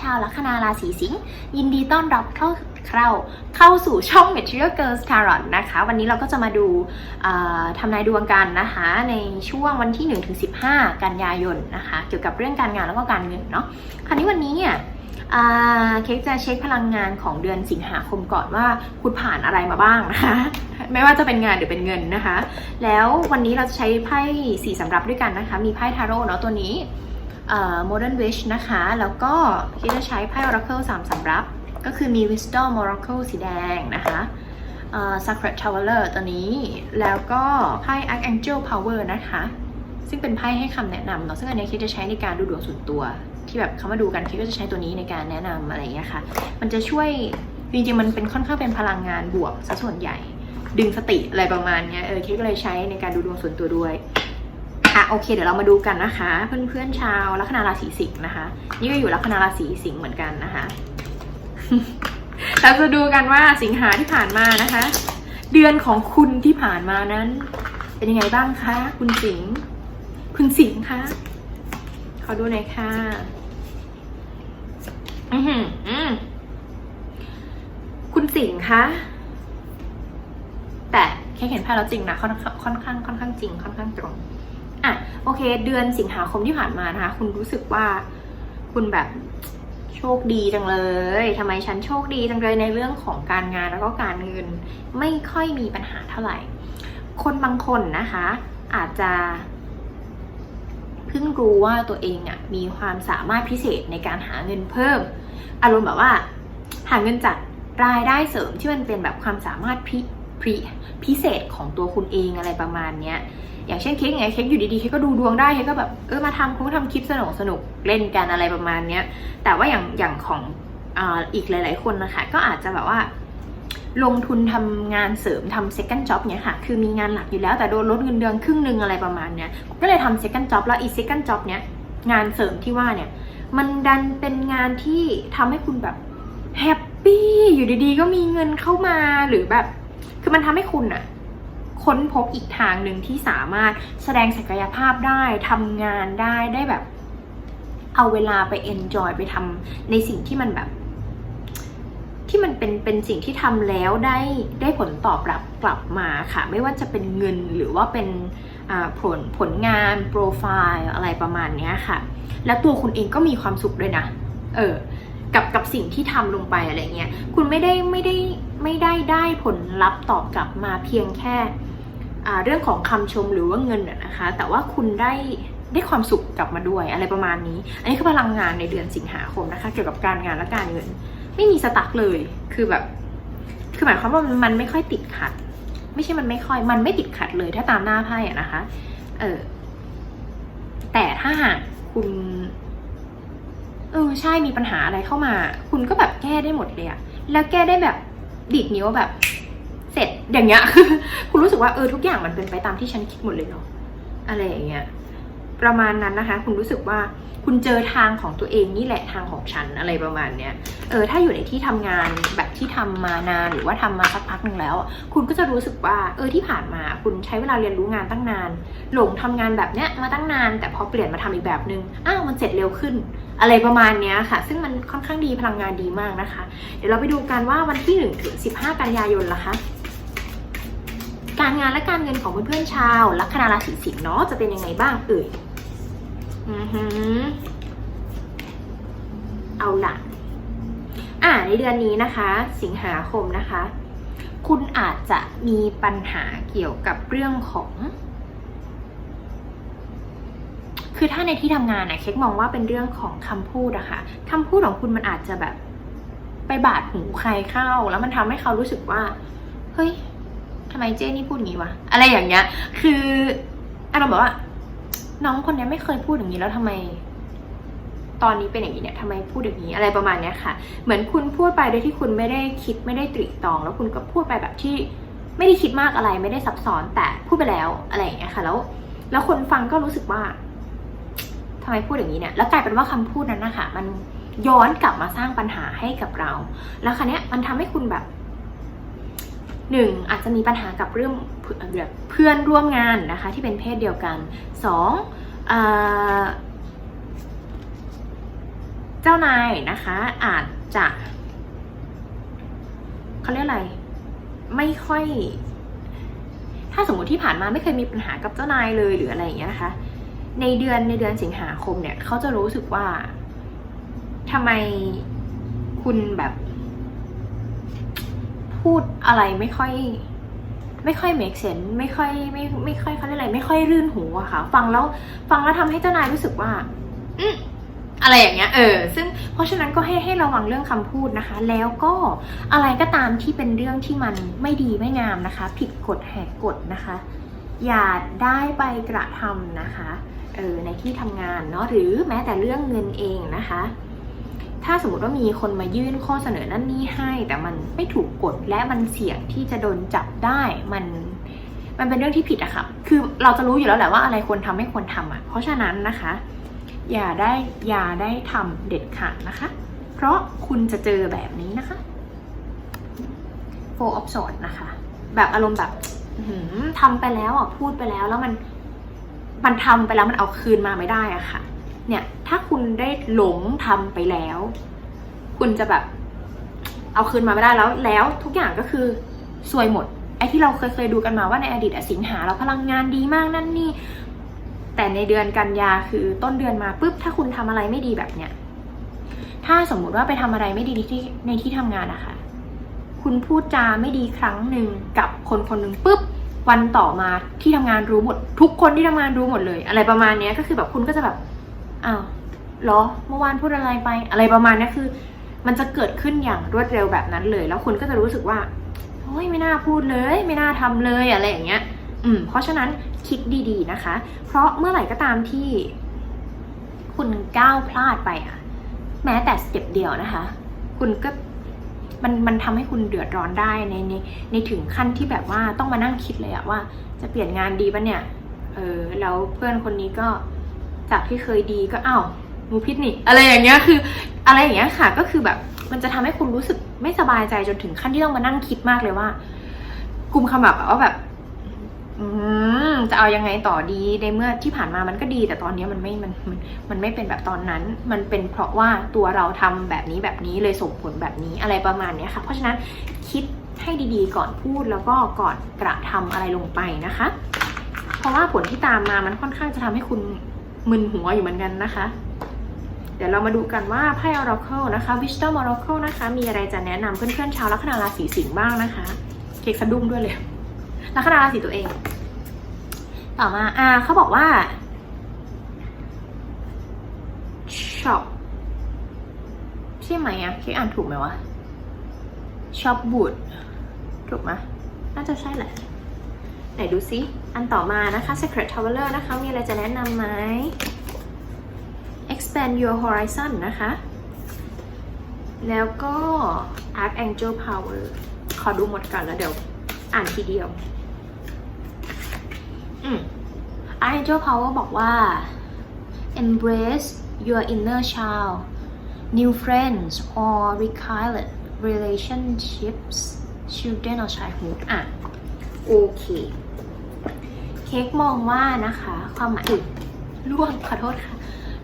ชาวลัคนาราศีสิงห์ยินดีต้อนรับเข้าเข้าเข้าสู่ช่อง Material Girls Tarot นะคะ วันนี้เราก็จะมาดูทำนายดวงกันนะคะ ในช่วงวันที่ 1-15 กันยายนนะคะ เกี่ยวกับเรื่องการงานแล้วก็การเงินเนาะคราวนี้วันนี้เนี่ยเค้กจะเช็คพลังงานของเดือนสิงหาคมก่อนว่าคุณผ่านอะไรมาบ้างนะคะ ไม่ว่าจะเป็นงานหรือเป็นเงินนะคะ แล้ววันนี้เราจะใช้ไพ่สีสำรับด้วยกันนะคะ มีไพ่ทาโร่เนาะตัวนี้ Modern Wish นะคะ แล้วก็ที่จะใช้ไพ่ Oracle 3สำรับ ก็คือมี Wisdom Oracle สีแดงนะคะเอ่อ Sacred Traveler ตัวนี้ แล้วก็ไพ่ Archangel Power นะคะ ซึ่งเป็นไพ่ให้คำแนะนำเนาะ ซึ่งอันนี้คิดจะใช้ในการดูดวงส่วนตัว ที่แบบเขามาดูกันคิดก็จะใช้ตัวนี้ในการแนะนำอะไรอย่างเงี้ยค่ะ มันจะช่วย จริงๆ มันเป็นค่อนข้างเป็นพลังงานบวกซะส่วนใหญ่ ดึงสติอะไรประมาณเนี้ย เออคิดก็เลยใช้ในการดูดวงส่วนตัวด้วย อะโอเค เดี๋ยวเรามาดูกันนะคะ เพื่อนๆชาวลัคนาราศีสิงห์นะคะ นี่ก็อยู่ลัคนาราศีสิงห์เหมือนกันนะคะเราจะดูกันว่าสิงหาที่ผ่านมานะคะ เดือนของคุณที่ผ่านมานั้น เป็นยังไงบ้างคะคุณสิงห์คุณสิงห์คะขอดูหน่อยค่ะอือหืออืมคุณสิงห์คะแต่แค่เห็นภาพแล้วจริงนะค่อนค่อนข้างค่อนข้างจริงค่อนข้างตรง อะโอเค เดือนสิงหาคมที่ผ่านมานะคะ คุณรู้สึกว่าคุณแบบโชคดีจังเลย ทำไมฉันโชคดีจังเลยในเรื่องของการงานแล้วก็การเงิน ไม่ค่อยมีปัญหาเท่าไหร่ คนบางคนนะคะ อาจจะเพิ่งรู้ว่าตัวเองอะมีความสามารถพิเศษในการหาเงินเพิ่ม อารมณ์แบบว่า หาเงินจากรายได้เสริมที่มันเป็นแบบความสามารถพิพิพิเศษของตัวคุณเองอะไรประมาณเนี้ย อย่างเช่นเค้กไงเค้กอยู่ดีๆเค้กก็ดูดวงได้เค้กก็แบบเออมาทำคุณก็ทำคลิปสนุกสนุกเล่นกันอะไรประมาณเนี้ยแต่ว่าอย่างอย่างของออีกหลาย ๆ คนนะคะก็อาจจะแบบว่าลงทุนทำงานเสริมทำ second job เนี้ยค่ะ คือมีงานหลักอยู่แล้วแต่โดนลดเงินเดือนครึ่งหนึ่งอะไรประมาณเนี้ย ก็เลยทำ second job แล้วอี second job เนี้ยงานเสริมที่ว่าเนี่ย มันดันเป็นงานที่ทำให้คุณแบบแฮปปี้อยู่ดีๆ ก็มีเงินเข้ามาหรือแบบ คือมันทำให้คุณอะ ค้นพบอีกทางหนึ่งที่สามารถแสดงศักยภาพได้ทำงานได้ได้แบบ เอาเวลาไป enjoy ไปทำในสิ่งที่มันแบบ ที่มันเป็นเป็นสิ่งที่ทำแล้วได้ได้ผลตอบรับกลับมาค่ะ ไม่ว่าจะเป็นเงินหรือว่าเป็นอ่าผลผลงานโปรไฟล์อะไรประมาณนี้ค่ะ แล้วตัวคุณเองก็มีความสุขด้วยนะ เออกับกับสิ่งที่ทำลงไปอะไรเงี้ย คุณไม่ได้ไม่ได้ไม่ได้ได้ผลลัพธ์ตอบกลับมาเพียงแค่ เรื่องของคำชมหรือว่าเงินนะคะ แต่ว่าคุณได้ได้ความสุขกลับมาด้วยอะไรประมาณนี้ อันนี้คือพลังงานในเดือนสิงหาคมนะคะ เกี่ยวกับการงานและการเงิน ไม่มีสตั๊กเลยคือแบบ คือหมายความว่ามันไม่ค่อยติดขัด ไม่ใช่มันไม่ค่อยมันไม่ติดขัดเลยถ้าตามหน้าไพ่อะนะคะ เออแต่ถ้าหากคุณเออใช่มีปัญหาอะไรเข้ามา คุณก็แบบแก้ได้หมดเลยอะแล้วแก้ได้แบบดีดนิ้วแบบ เสร็จอย่างเงี้ยคุณรู้สึกว่าเออทุกอย่างมันเป็นไปตามที่ฉันคิดหมดเลยเนาะอะไรอย่างเงี้ยประมาณนั้นนะคะ คุณรู้สึกว่าคุณเจอทางของตัวเองนี่แหละทางของฉันอะไรประมาณเนี้ยเออถ้าอยู่ในที่ทำงานแบบที่ทำมานานหรือว่าทำมาสักพักหนึ่งแล้ว คุณก็จะรู้สึกว่าเออที่ผ่านมาคุณใช้เวลาเรียนรู้งานตั้งนาน หลงทำงานแบบเนี้ยมาตั้งนาน แต่พอเปลี่ยนมาทำอีกแบบนึงอ้าวมันเสร็จเร็วขึ้น อะไรประมาณเนี้ยค่ะ ซึ่งมันค่อนข้างดีพลังงานดีมากนะคะ เดี๋ยวเราไปดูกันว่าวันที่1ถึง15 กันยายนล่ะคะ การงานและการเงินของเพื่อนๆชาวลัคนาราศีสิงห์เนาะจะเป็นยังไงบ้างเอ่ยอือหือเอาละอ่าในเดือนนี้นะคะ สิงหาคมนะคะ คุณอาจจะมีปัญหาเกี่ยวกับเรื่องของ คือถ้าในที่ทำงานนะเค้กมองว่าเป็นเรื่องของคำพูดอะค่ะคำพูดของคุณมันอาจจะแบบ ไปบาดหูใครเข้า แล้วมันทำให้เขารู้สึกว่า เฮ้ย ทำไมเจ้นี่พูดอย่างนี้วะ อะไรอย่างเงี้ย คืออารมณ์แบบว่า น้องคนนี้ไม่เคยพูดอย่างนี้แล้วทำไม ตอนนี้เป็นอย่างนี้เนี่ยทำไมพูดอย่างนี้อะไรประมาณเนี้ยค่ะ เหมือนคุณพูดไปโดยที่คุณไม่ได้คิดไม่ได้ตรีตอง แล้วคุณก็พูดไปแบบที่ไม่ได้คิดมากอะไรไม่ได้ซับซ้อนแต่พูดไปแล้วอะไรอย่างเงี้ยค่ะ แล้ว แล้วคนฟังก็รู้สึกว่าทำไมพูดอย่างนี้เนี่ย แล้วกลายเป็นว่าคำพูดนั้นนะคะมันย้อนกลับมาสร้างปัญหาให้กับเรา แล้วครั้นี้ยมันทำให้คุณแบบ หนึ่งอาจจะมีปัญหากับเรื่องเพื่อนแบบเพื่อนร่วมงานนะคะที่เป็นเพศเดียวกันสองเจ้านายนะคะอาจจะเขาเรียกอะไร ไม่ค่อย ถ้าสมมติที่ผ่านมาไม่เคยมีปัญหากับเจ้านายเลยหรืออะไรอย่างเงี้ยนะคะ ในเดือนในเดือนสิงหาคมเนี่ยเขาจะรู้สึกว่าทำไมคุณแบบ พูดอะไรไม่ค่อย ไม่ค่อย make sense ไม่ค่อยไม่ไม่ค่อยเขาเรียกอะไร ไม่ค่อยรื่นหูอะค่ะ ฟังแล้วฟังแล้วทำให้เจ้านายรู้สึกว่า อือะไรอย่างเงี้ยเออซึ่งเพราะฉะนั้นก็ให้ให้ระวังเรื่องคำพูดนะคะ แล้วก็อะไรก็ตามที่เป็นเรื่องที่มันไม่ดีไม่งามนะคะ ผิดกฎแหกกฎนะคะ อย่าได้ไปกระทำนะคะเออในที่ทำงานเนาะหรือแม้แต่เรื่องเงินเองนะคะ ถ้าสมมติว่ามีคนมายื่นข้อเสนอนั่นนี่ให้ แต่มันไม่ถูกกฎและมันเสี่ยงที่จะโดนจับได้มันมันเป็นเรื่องที่ผิดอะค่ะ คือเราจะรู้อยู่แล้วแหละว่าอะไรควรทำไม่ควรทำอะเพราะฉะนั้นนะคะ อย่าได้อย่าได้ทำเด็ดขาดนะคะ เพราะคุณจะเจอแบบนี้นะคะ four of swords นะคะ แบบอารมณ์แบบอื้อหือทำไปแล้วอะพูดไปแล้วแล้วมัน มันทำไปแล้วมันเอาคืนมาไม่ได้อะค่ะ เนี่ยถ้าคุณได้หลงทำไปแล้ว คุณจะแบบ เอาคืนมาไม่ได้แล้ว แล้วทุกอย่างก็คือซวยหมด ไอ้ที่เราเคยเคยดูกันมาว่าในอดีตอสิงหาเราพลังงานดีมากนั่นนี่ แต่ในเดือนกันยาคือต้นเดือนมาปุ๊บถ้าคุณทำอะไรไม่ดีแบบเนี้ยถ้าสมมุติว่าไปทำอะไรไม่ดีที่ในที่ทำงานนะคะคุณพูดจาไม่ดีครั้งหนึ่งกับคนคนหนึ่งปุ๊บวันต่อมาที่ทำงานรู้หมด ทุกคนที่ทำงานรู้หมดเลย อะไรประมาณเนี้ยก็คือแบบคุณก็จะแบบ อ้าวเหรอเมื่อวานพูดอะไรไป อะไรประมาณนี้คือ มันจะเกิดขึ้นอย่างรวดเร็วแบบนั้นเลย แล้วคุณก็จะรู้สึกว่าโอ้ยไม่น่าพูดเลย ไม่น่าทำเลยอะไรอย่างเงี้ย อืม เพราะฉะนั้นคิดดีๆนะคะ เพราะเมื่อไหร่ก็ตามที่ คุณก้าวพลาดไปอะแม้แต่สเต็ปเดียวนะคะ คุณก็มันมันทำให้คุณเดือดร้อนได้ในในในถึงขั้นที่แบบว่าต้องมานั่งคิดเลยอะว่า จะเปลี่ยนงานดีปะเนี่ย เออแล้วเพื่อนคนนี้ก็ จากที่เคยดีก็อ้าวมูพิษนี่ อะไรอย่างเงี้ยคือ อะไรอย่างเงี้ยค่ะ ก็คือแบบ มันจะทำให้คุณรู้สึกไม่สบายใจจนถึงขั้นที่ต้องมานั่งคิดมากเลยว่ากุมขมับอะว่าแบบจะเอายังไงต่อดีในเมื่อที่ผ่านมามันก็ดี แต่ตอนนี้มันไม่มันมันมันไม่เป็นแบบตอนนั้น มันเป็นเพราะว่าตัวเราทำแบบนี้แบบนี้เลยส่งผลแบบนี้อะไรประมาณนี้ค่ะ เพราะฉะนั้นคิดให้ดีๆ ก่อนพูดแล้วก็ก่อนกระทำอะไรลงไปนะคะ เพราะว่าผลที่ตามมามันค่อนข้างจะทำให้คุณ มึนหัวอยู่เหมือนกันนะคะ เดี๋ยวเรามาดูกันว่าไพ่ Oracle นะคะ Wisdom Oracle นะคะ มีอะไรจะแนะนำเพื่อนๆชาวลัคนาราศีสิงห์บ้างนะคะ เค้กสะดุ้งด้วยเลยลัคนาราศีตัวเอง ต่อมาอ่าเขาบอกว่า shop ใช่ไหมอะเค้กอ่านถูกไหมวะ shop boot ถูกไหมน่าจะใช่แหละ ไหนดูซิ อันต่อมานะคะ Secret Traveler นะคะ มีอะไรจะแนะนำไหม expand your horizon นะคะ แล้วก็ Archangel Power ขอดูหมดก่อนแล้วเดี๋ยวอ่านทีเดียว อืม Archangel Power บอกว่า embrace your inner child new friends or rekindle relationships children or childhood อะ โอเค เค้กมองว่านะคะ ความหมายอุ๊ยล่วงขอโทษค่ะ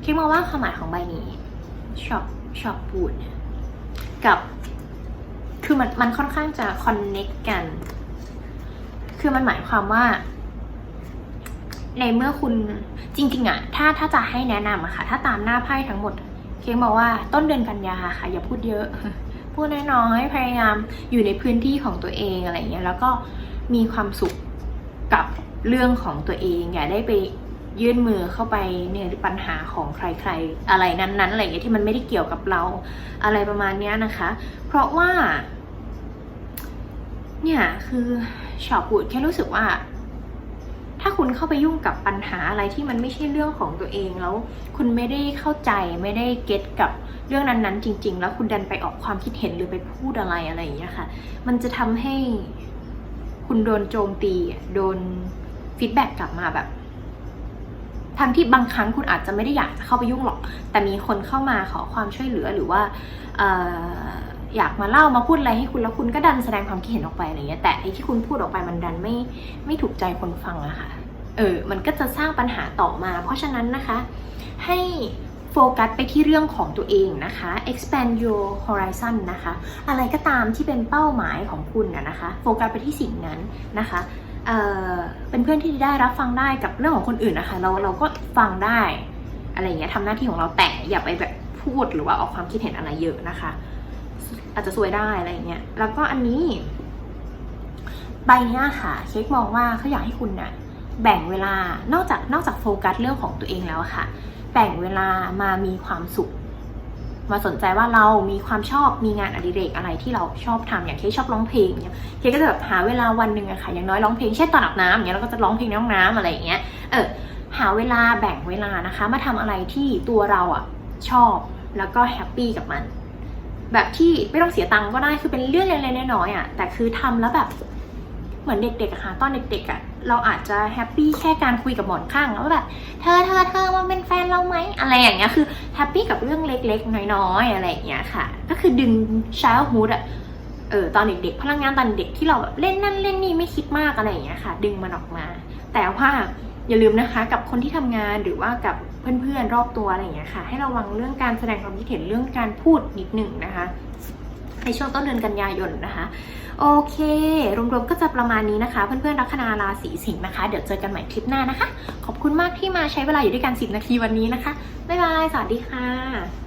เค้กมองว่าความหมายของใบนี้ชอบชอบพูดกับคือมันมันค่อนข้างจะคอนเน็กกัน คือมันหมายความว่า ในเมื่อคุณจริง ๆอะถ้าถ้าจะให้แนะนำอะค่ะ ถ้าตามหน้าไพ่ทั้งหมด เค้กบอกว่าต้นเดือนกันยาค่ะ อย่าพูดเยอะ พูดน้อยๆพยายามอยู่ในพื้นที่ของตัวเองอะไรอย่างเงี้ย แล้วก็มีความสุขกับ เรื่องของตัวเอง อย่าได้ไปยื่นมือเข้าไปในปัญหาของใครๆ อะไรนั้นๆอะไรอย่างเงี้ยที่มันไม่ได้เกี่ยวกับเราอะไรประมาณเนี้ยนะคะ เพราะว่า เนี่ยคือชอบพูดแค่รู้สึกว่า ถ้าคุณเข้าไปยุ่งกับปัญหาอะไรที่มันไม่ใช่เรื่องของตัวเองแล้ว คุณไม่ได้เข้าใจไม่ได้เก็ตกับเรื่องนั้นๆ จริง ๆ แล้วคุณดันไปออกความคิดเห็นหรือไปพูดอะไรอะไรอย่างเงี้ยค่ะ มันจะทำให้คุณโดนโจมตีโดน ฟีดแบ็กกลับมาแบบทั้งที่บางครั้งคุณอาจจะไม่ได้อยากจะเข้าไปยุ่งหรอก แต่มีคนเข้ามาขอความช่วยเหลือหรือว่าอออยากมาเล่ามาพูดอะไรให้คุณแล้วคุณก็ดันแสดงความคิดเห็นออกไปอะไรเงี้ย แต่ไอ้ที่คุณพูดออกไปมันดันไม่ไม่ถูกใจคนฟังอะค่ะ เออ มันก็จะสร้างปัญหาต่อมา เพราะฉะนั้นนะคะ ให้โฟกัสไปที่เรื่องของตัวเองนะคะ expand your horizon นะคะ อะไรก็ตามที่เป็นเป้าหมายของคุณนะนะคะ โฟกัสไปที่สิ่งนั้นนะคะ เอ่อ เพื่อนที่ได้รับฟังได้กับเรื่องของคนอื่นนะคะ เราเราก็ฟังได้ อะไรเงี้ยทำหน้าที่ของเราแต่อย่าไปแบบพูดหรือว่าออกความคิดเห็นอะไรเยอะนะคะ อาจจะซวยได้อะไรเงี้ยแล้วก็อันนี้ ใบเนี้ยค่ะ เค้กมองว่าเขาอยากให้คุณน่ะแบ่งเวลานอกจากนอกจากโฟกัสเรื่องของตัวเองแล้วค่ะ แบ่งเวลามามีความสุข มาสนใจว่าเรามีความชอบมีงานอดิเรกอะไรที่เราชอบทำอย่างเค้กชอบร้องเพลงเนี่ยเค้กก็จะแบบหาเวลาวันหนึ่งอะค่ะอย่างน้อยร้องเพลงเช่นตอนอาบน้ำอย่างเงี้ยเราก็จะร้องเพลงในห้องน้ำอะไรอย่างเงี้ยเออหาเวลาแบ่งเวลานะคะ มาทำอะไรที่ตัวเราอะชอบแล้วก็แฮปปี้กับมัน แบบที่ไม่ต้องเสียตังค์ก็ได้คือเป็นเรื่องเล็กๆน้อยๆอะแต่คือทำแล้วแบบ เหมือนเด็กๆค่ะ ตอนเด็กๆอะเราอาจจะแฮปปี้แค่การคุยกับหมอนข้างแล้วแบบเธอเธอเธอมาเป็นแฟนเราไหมอะไรอย่างเงี้ยคือแฮปปี้กับเรื่องเล็กๆ น้อยๆอะไรอย่างเงี้ยค่ะ ก็คือดึง childhood อะเออตอนเด็กๆพลังงานตอนเด็กที่เราแบบเล่นนั่นเล่นนี่ไม่คิดมากอะไรอย่างเงี้ยค่ะ ดึงมันออกมา แต่ว่าอย่าลืมนะคะกับคนที่ทำงานหรือว่ากับเพื่อนๆรอบตัวอะไรอย่างเงี้ยค่ะ ให้ระวังเรื่องการแสดงความคิดเห็นเรื่องการพูดนิดหนึ่งนะคะ ในช่วงต้นเดือนกันยายนนะคะ โอเค รวมๆก็จะประมาณนี้นะคะ เพื่อนๆลัคนาราศีสิงห์นะคะ เดี๋ยวเจอกันใหม่คลิปหน้านะคะ ขอบคุณมากที่มาใช้เวลาอยู่ด้วยกัน 10 นาทีวันนี้นะคะ บ๊ายบาย สวัสดีค่ะ